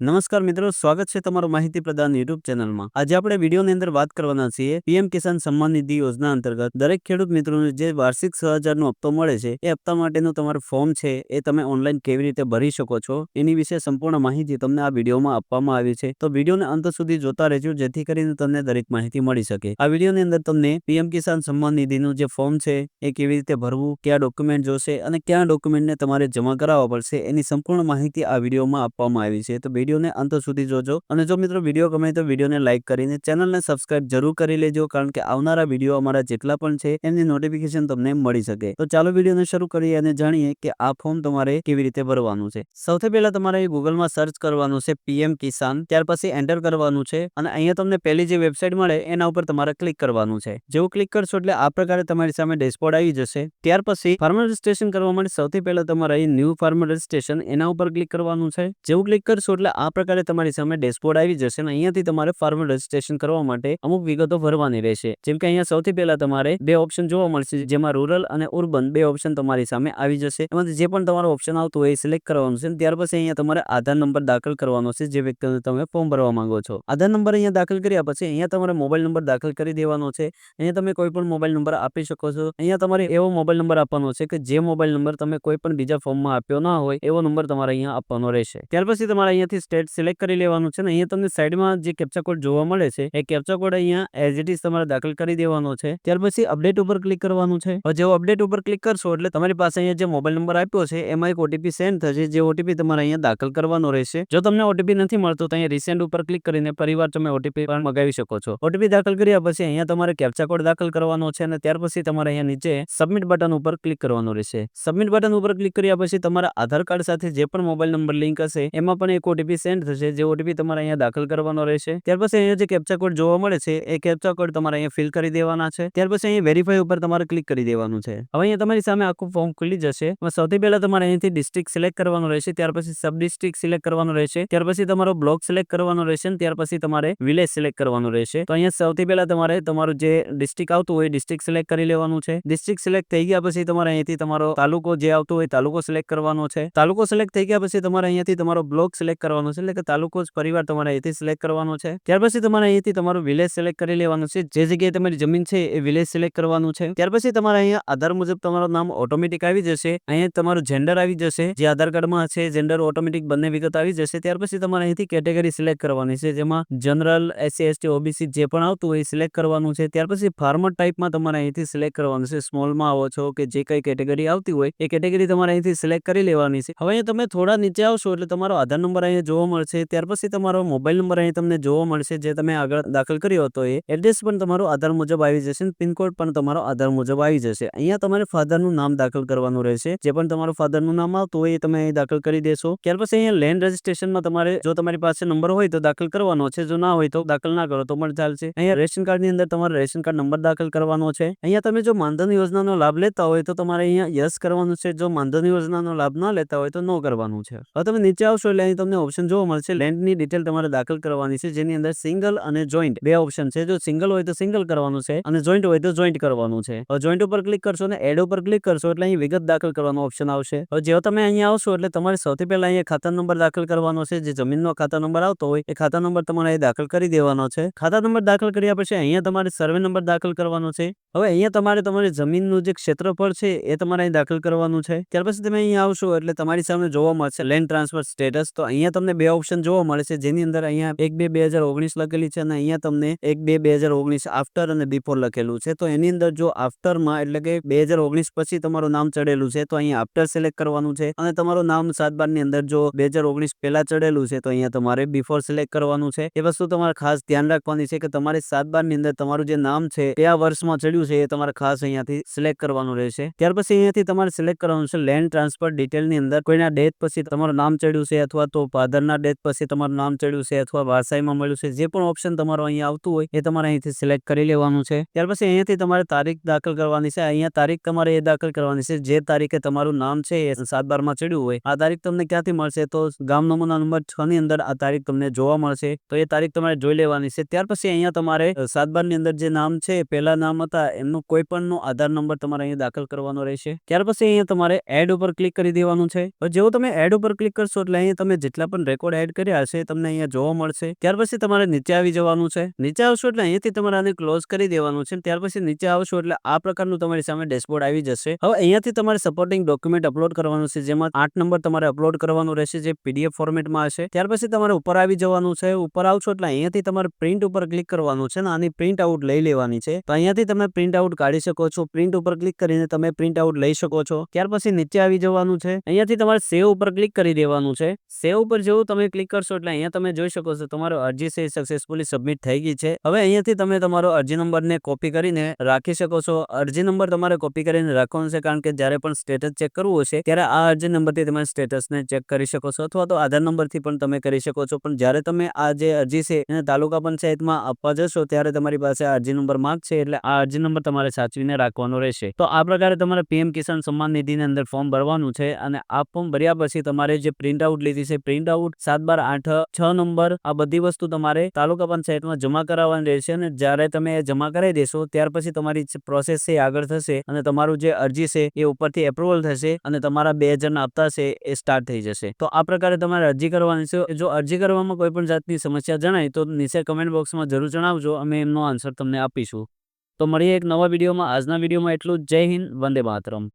નમસ્કાર મિત્રો, સ્વાગત છે તમારું માહિતી પ્રદાન યુટ્યુબ ચેનલમાં. આજે આપણે વિડીયોની અંદર વાત કરવાના છીએ પીએમ કિસાન સન્માન નિધિ યોજના અંતર્ગત દરેક ખેડૂત મિત્રોને જે વાર્ષિક છ હજારનો હપ્તો મળે છે, એ હપ્તા માટેનું તમારું ફોર્મ છે, એ તમે ઓનલાઈન કેવી રીતે ભરી શકો છો, એની વિશે સંપૂર્ણ માહિતી તમને આ વિડીયોમાં આપવામાં આવી છે. તો વિડીયોને અંત સુધી જોતા રહેજો, જેથી કરીને તમને દરેક માહિતી મળી શકે. આ વિડીયોની અંદર તમને પીએમ કિસાન સન્માન નિધિનું જે ફોર્મ છે, એ કેવી રીતે ભરવું, કયા ડોક્યુમેન્ટ જોશે અને કયા ડોક્યુમેન્ટને તમારે જમા કરાવવા પડશે, એની સંપૂર્ણ માહિતી આ વિડીયોમાં આપવામાં આવી છે. તો વિડીયોને અંત સુધી જોજો. અને જો મિત્રો વીડિયો ગમે તો વિડીયોને લાઇક કરીને ચેનલને સબસ્ક્રાઇબ જરૂર કરી લેજો, કારણ કે આવનારા વીડિયો અમારા જેટલા પણ છે એની નોટિફિકેશન તમને મળી શકે. તો ચાલો વિડીયોને શરૂ કરીએ અને જાણીએ કે આ ફોર્મ તમારે કેવી રીતે ભરવાનું છે. સૌથી પહેલા તમારે ગૂગલમાં સર્ચ કરવાનું છે પીએમ કિસાન ત્યાર પછી એન્ટર કરવાનું છે, અને અહીંયા તમને પહેલી જે વેબસાઇટ મળે, એના ઉપર તમારે ક્લિક કરવાનું છે. જેવું ક્લિક કરશો એટલે આ પ્રકારે તમારી સામે ડેશબોર્ડ આવી જશે. ત્યાર પછી ફાર્મર રજિસ્ટ્રેશન કરવા માટે સૌથી પહેલા તમારે અહીં ન્યૂ ફાર્મર રજિસ્ટ્રેશન એના ઉપર ક્લિક કરવાનું છે. જેવું ક્લિક કરશો એટલે આ પ્રકારે તમારી સામે ડેશબોર્ડ આવી જશે અને અહીંયાથી તમારે ફોર્મ રજિસ્ટ્રેશન કરવા માટે અમુક વિગતો ભરવાની રહેશે. જેમ કે અહીંયા સૌથી પહેલા તમારે બે ઓપ્શન જોવા મળશે, જેમાં રૂરલ અને ઉર્બન બે ઓપ્શન તમારી સામે આવી જશે. એમાંથી જે પણ તમારો ઓપ્શન આવતું હોય એ સિલેક્ટ કરવાનું છે ત્યાર પછી અહીંયા તમારે આધાર નંબર દાખલ કરવાનો છે જે વ્યક્તિને તમે ફોર્મ ભરવા માંગો છો. આધાર નંબર અહીંયા દાખલ કર્યા પછી અહીંયા તમારે મોબાઈલ નંબર દાખલ કરી દેવાનો છે. અહીંયા તમે કોઈ પણ મોબાઈલ નંબર આપી શકો છો. અહીંયા તમારે એવો મોબાઈલ નંબર આપવાનો છે કે જે મોબાઈલ નંબર તમે કોઈ પણ બીજા ફોર્મમાં આપ્યો ના હોય એવો નંબર તમારે અહીંયા આપવાનો રહેશે. ત્યાર પછી તમારે અહીંયાથી સ્ટેટ સિલેક્ટ કરી લેવાનું છે ને, અહીંયા તમને સાઈડમાં જે કેપ્ચા કોડ જોવા મળે છે, એ કેપ્ચા કોડ અહીંયા એઝ ઇટ ઇઝ તમારે દાખલ કરી દેવાનો છે. ત્યાર પછી અપડેટ ઉપર ક્લિક કરવાનું છે. હવે જેવો અપડેટ ઉપર ક્લિક કરશો એટલે તમારી પાસે અહીંયા જે મોબાઈલ નંબર આપ્યો છે, એમાં એક ઓટીપી સેન્ડ થશે, જે ઓટીપી તમારે અહીંયા દાખલ કરવાનો રહેશે. જો તમને ઓટીપી નથી મળતો, તો અહીંયા રિસેન્ટ ઉપર ક્લિક કરીને પરિવાર તમે ઓટીપી પણ મગાવી શકો છો. ઓટીપી દાખલ કર્યા પછી અહીંયા તમારે કેપ્ચા કોડ દાખલ કરવાનો છે અને ત્યાર પછી તમારે અહીંયા નીચે સબમિટ બટન ઉપર ક્લિક કરવાનું રહેશે. સબમિટ બટન ઉપર ક્લિક કર્યા પછી તમારા આધાર કાર્ડ સાથે જે પણ મોબાઈલ નંબર લિંક હશે, એમાં પણ એક ઓટીપી સેન્ડ થશે, જે ઓટીપી તમારે અહીંયા દાખલ કરવાનો રહેશે. ત્યાર પછી અહીંયા જે કેપ્ચા કોડ જોવા મળે છે, એ કેપ્ચા કોડ તમારે અહીંયા ફિલ કરી દેવાના છે. ત્યાર પછી અહીંયા વેરીફાઈ ઉપર તમારે ક્લિક કરી દેવાનું છે. હવે અહીંયા તમારી સામે આખું ફોર્મ ખુલી જશે. સૌથી પહેલા તમારે અહીંથી ડિસ્ટ્રિક્ટ સિલેક્ટ કરવાનું રહેશે, ત્યાર પછી સબ ડિસ્ટ્રિક્ટ સિલેક્ટ કરવાનું રહેશે, ત્યાર પછી તમારો બ્લોક સિલેક્ટ કરવાનો રહેશે ત્યાર પછી તમારે વિલેજ સિલેક્ટ કરવાનું રહેશે. તો અહીંયા સૌથી પહેલા તમારે તમારું જે ડિસ્ટ્રિક્ટ આવતું હોય ડિસ્ટ્રિક્ટ સિલેક્ટ કરી લેવાનું છે. ડિસ્ટ્રિક્ટ સિલેક્ટ થઈ ગયા પછી તમારે અહીંથી તમારો તાલુકો જે આવતો હોય તાલુકો સિલેક્ટ કરવાનો છે. તાલુકો સિલેક્ટ થઈ ગયા પછી તમારે અહીંયાથી તમારો બ્લોક સિલેક્ટ કરવાનો છે, એટલે કે તાલુકો જ પરિવાર તમારે અહીંથી સિલેક્ટ કરવાનો છે. ત્યાર પછી તમારે અહીંથી તમારું વિલેજ સિલેક્ટ કરી લેવાનું છે. જે જગ્યાએ તમારી જમીન છે, એ વિલેજ સિલેક્ટ કરવાનું છે. ત્યાર પછી તમારે અહીંયા આધાર મુજબ તમારું નામ ઓટોમેટિક આવી જશે. અહીંયા તમારું જેન્ડર આવી જશે. જે આધાર કાર્ડમાં છે જેન્ડર ઓટોમેટિક બંને વિગત આવી જશે. ત્યાર પછી તમારે અહીંથી કેટેગરી સિલેક્ટ કરવાની છે, જેમાં જનરલ એસસી એસટી ઓબીસી જે પણ આવતું હોય સિલેક્ટ કરવાનું છે. ત્યાર પછી ફાર્મર ટાઈપમાં તમારે અહીંથી સિલેક્ટ કરવાનું છે. સ્મોલમાં આવો છો કે જે કઈ કેટેગરી આવતી હોય, એ કેટેગરી તમારે અહીંથી સિલેક્ટ કરી લેવાની છે. હવે તમે થોડા નીચે આવશો એટલે તમારો આધાર નંબર અહીંયા જોવા મળશે. ત્યાર પછી તમારો મોબાઈલ નંબર અહીં તમને જોવા મળશે, જે તમે આગળ દાખલ કર્યો હતો એ એડ્રેસ પણ તમારો આધાર મુજબ આવી જશે પિનકોડ પણ તમારો આધાર મુજબ આવી જશે. અહીંયા તમારે ફાધરનું નામ દાખલ કરવાનું રહેશે. જે પણ તમારું ફાધરનું નામ આવતું હોય એ તમે અહીં દાખલ કરી દેશો. ત્યાર પછી અહીંયા લેન્ડ રજિસ્ટ્રેશનમાં તમારે જો તમારી પાસે નંબર હોય તો દાખલ કરવાનો છે. જો ના હોય તો દાખલ ના કરો તો પણ ચાલશે. અહીંયા રેશન કાર્ડની અંદર તમારે રેશન કાર્ડ નંબર દાખલ કરવાનો છે. અહીંયા તમે જો માનધન યોજનાનો લાભ લેતા હોય તો તમારે અહીંયા યસ કરવાનું છે. જો માનધન યોજનાનો લાભ ના લેતા હોય તો નો કરવાનું છે. હવે તમે નીચે આવશો એટલે અહીં તમને ઓપ્શન જોવા મળશે. લેન્ડની ડિટેલ તમારે દાખલ કરવાની છે. જેની અંદર સિંગલ અને જોઈન્ટ બે ઓપ્શન છે. જો સિંગલ હોય તો સિંગલ કરવાનું છે અને જોઈન્ટ હોય તો જોઈન્ટ કરવાનું છે. જોઈન્ટ ઉપર ક્લિક કરશો ને એડ ઉપર ક્લિક કરશો એટલે અહીં વિગત દાખલ કરવાનો ઓપ્શન આવશે. હવે જેવો તમે અહીંયા આવશો એટલે તમારે સૌથી પહેલા અહીંયા ખાતા નંબર દાખલ કરવાનો છે. જે જમીનનો ખાતા નંબર આવતો હોય એ ખાતા નંબર તમારે અહીં દાખલ કરી દેવાનો છે. ખાતા નંબર દાખલ કર્યા પછી અહીંયા તમારે સર્વે નંબર દાખલ કરવાનો છે. હવે અહીંયા તમારે તમારી જમીનનું જે ક્ષેત્રફળ છે એ તમારે અહીં દાખલ કરવાનું છે. ત્યાર પછી તમે અહીંયા આવશો એટલે તમારી સામે જોવા મળશે લેન્ડ ટ્રાન્સફર સ્ટેટસ તો અહીંયા તમને બે ઓપ્શન જોવા મળે છે. જેની અંદર અહીંયા એક બે બે હજાર ઓગણીસ લખેલી છે અને અહીંયા તમને એક બે બે હજાર ઓગણીસ આફ્ટર અને બિફોર લખેલું છે. તો એની અંદર જો આફ્ટરમાં એટલે કે બે હજાર ઓગણીસ પછી તમારું નામ ચડેલું છે તો અહીંયા આફ્ટર સિલેક્ટ કરવાનું છે. અને તમારું નામ સાત બારની અંદર જો બે હજાર ઓગણીસ પહેલા ચડેલું છે તો અહીંયા તમારે બિફોર સિલેક્ટ કરવાનું છે. એ વસ્તુ તમારે ખાસ ધ્યાન રાખવાની છે કે તમારે ની અંદર તમારું જે નામ છે એ આ વર્ષમાં ચડ્યું છે એ તમારે ખાસ અહીંયાથી સિલેક્ટ કરવાનું રહેશે. ત્યાર પછી અહીંયાથી તમારે સિલેક્ટ કરવાનું છે લેન્ડ ટ્રાન્સફર ડિટેલની અંદર. કોઈના ડેથ પછી તમારું નામ ચડ્યું છે અથવા તો ફાધરના ડેથ પછી તમારું નામ ચડ્યું છે અથવા વારસાઈમાં મળ્યું છે, જે પણ ઓપ્શન તમારો અહીંયા આવતું હોય, એ તમારે અહીંથી સિલેક્ટ કરી લેવાનું છે. ત્યાર પછી અહીંયાથી તમારે તારીખ દાખલ કરવાની છે. અહીંયા તારીખ તમારે એ દાખલ કરવાની છે. જે તારીખે તમારું નામ છે એ સાત બારમાં ચડ્યું હોય, આ તારીખ તમને ક્યાંથી મળશે? તો ગામ નમૂના નંબર છ ની અંદર આ તારીખ તમને જોવા મળશે. તો એ તારીખ તમારે જોઈ લેવાની છે. ત્યાર પછી અહીંયા તમારે સાત બારની અંદર જે નામ છે, પહેલા નામ હતા, એમનું કોઈ પણ આધાર નંબર તમારે અહીંયા દાખલ કરવાનો રહેશે. ત્યાર પછી અહીંયા તમારે એડ ઉપર ક્લિક કરી દેવાનું છે. જેવું તમે એડ ઉપર ક્લિક કરશો એટલે અહીંયા તમે જેટલા પણ રેકોર્ડ એડ કર્યા હશે, તમને અહીંયા જોવા મળશે. ત્યાર પછી તમારે નીચે આવી જવાનું છે. નીચે આવશો એટલે અહીંયાથી તમારે આને ક્લોઝ કરી દેવાનું છે. ત્યાર પછી નીચે આવશો એટલે આ પ્રકારનું તમારી સામે ડેશબોર્ડ આવી જશે. હવે અહીંયાથી તમારે સપોર્ટિંગ ડોક્યુમેન્ટ અપલોડ કરવાનું છે, જેમાં આઠ નંબર તમારે અપલોડ કરવાનું રહેશે, જે પીડીએફ ફોર્મેટમાં હશે. ત્યાર પછી તમારે ઉપર આવી જવાનું છે. ઉપર આવશો એટલે અહીંયાથી તમારે પ્રિન્ટ ઉપર ક્લિક કરવાનું છે ને આની પ્રિન્ટ આઉટ લઈ લેવાની છે. તો અહીંયાથી તમે પ્રિન્ટ આઉટ કાઢી શકો છો. પ્રિન્ટ ઉપર ક્લિક કરીને તમે પ્રિન્ટ આઉટ લઈ શકો છો. ત્યાર પછી નીચે આવી જવાનું છે. અહીંયાથી તમારે સેવ ઉપર ક્લિક કરી દેવાનું છે. સેવ ઉપર જેવું તમે ક્લિક કરશો એટલે અહીંયા તમે જોઈ શકો છો તમારો અરજી સક્સેસફુલી સબમિટ થઈ ગઈ છે. હવે અહીંયાથી તમે તમારો અરજી નંબરને કોપી કરીને રાખી શકો છો. અરજી નંબર તમારે કોપી કરીને રાખવાનો છે કારણ કે જ્યારે પણ સ્ટેટસ ચેક કરવું હશે ત્યારે આ અરજી નંબરથી તમે સ્ટેટસને ચેક કરી શકો છો અથવા તો આધાર નંબરથી પણ તમે કરી શકો છો. પણ જ્યારે તમે આ જે અરજી છે એને તાલુકા પંચાયતમાં આપવા જશો ત્યારે તમારી પાસે અરજી નંબર માગશે એટલે આ અરજી નંબર તમારે સાચવીને રાખવાનો રહેશે. તો આ પ્રકારે તમારે પીએમ કિસાન સન્માન નિધિની અંદર ફોર્મ ભરવાનું છે અને આ ફોર્મ ભર્યા પછી તમારે જે પ્રિન્ટ આઉટ લીધી છે પ્રિન્ટ આઉટ સાત બાર આઠ છ નંબર. આ બધી વસ્તુ તમારે તાલુકા પંચાયતમાં જમા કરાવવાની રહેશે અને જ્યારે તમે જમા કરાવી દેશો, ત્યાર પછી તમારી પ્રોસેસ છે આગળ થશે અને તમારું જે અરજી છે એ ઉપરથી એપ્રુવલ થશે અને તમારા બે હજારના હપ્તા છે એ સ્ટાર્ટ થઈ જશે. તો આ પ્રકારે તમારે અરજી કરવાની છે. જો અરજી કરવામાં કોઈ પણ જાતની સમસ્યા જણાય તો નીચે કમેન્ટ બોક્સમાં જરૂર જણાવજો, અમે એમનો આન્સર તમને આપીશું. તો મળીએ એક નવા વિડીયોમાં. આજના વિડીયોમાં એટલું જય હિન્દ, વંદે માતરમ.